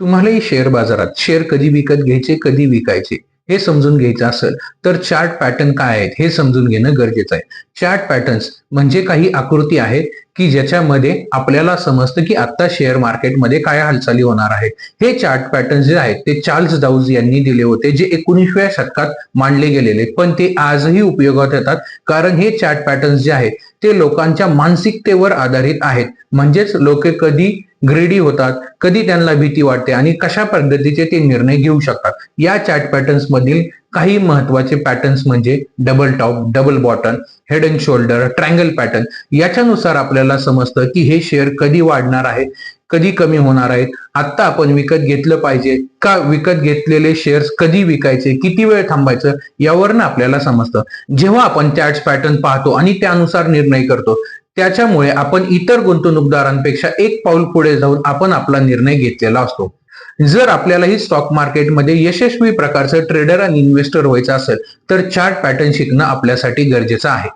तुम्हालाही शेअर बाजारात शेअर कधी विकत घ्यायचे कधी विकायचे हे समजून घ्यायचं असेल तर चार्ट पॅटर्न काय आहेत हे समजून घेणं गरजेचं आहे. चार्ट पॅटर्न्स म्हणजे काही आकृती आहेत की ज्याच्यामध्ये आपल्याला समजतं की आता शेअर मार्केटमध्ये काय हालचाली होणार आहेत. हे चार्ट पॅटर्न जे आहेत ते चार्ल्स डाऊज यांनी दिले होते जे एकोणीसव्या शतकात मांडले गेलेले पण ते आजही उपयोगात येतात कारण हे चार्ट पॅटर्न्स जे आहेत ते लोकांच्या मानसिकतेवर आधारित आहेत. म्हणजेच लोक कधी ग्रेडी होतात कधी त्यांना भीती वाटते आणि कशा पद्धतीचे ते निर्णय घेऊ शकतात. या चॅट पॅटर्न्स मधील काही महत्त्वाचे पॅटर्न्स म्हणजे double top double bottom head and shoulder triangle pattern याच्यानुसार आपल्याला समजतं की हे शेअर कधी वाढणार आहे. कधी कमी होणार आहेत? आत्ता आपण विकत घेतलं पाहिजे का विकत घेतलेले शेअर्स कधी विकायचे? किती वेळ थांबायचं? यावरनं आपल्याला समजतं. जेव्हा आपण चार्ट पॅटर्न पाहतो आणि त्यानुसार निर्णय करतो त्याच्यामुळे आपण इतर गुंतवणूकदारांपेक्षा एक पाऊल पुढे जाऊन आपण आपला निर्णय घेतलेला असतो. जर आपल्यालाही स्टॉक मार्केटमध्ये यशस्वी प्रकारचं ट्रेडर आणि इन्व्हेस्टर व्हायचं असेल तर चार्ट पॅटर्न शिकणं आपल्यासाठी गरजेचं आहे.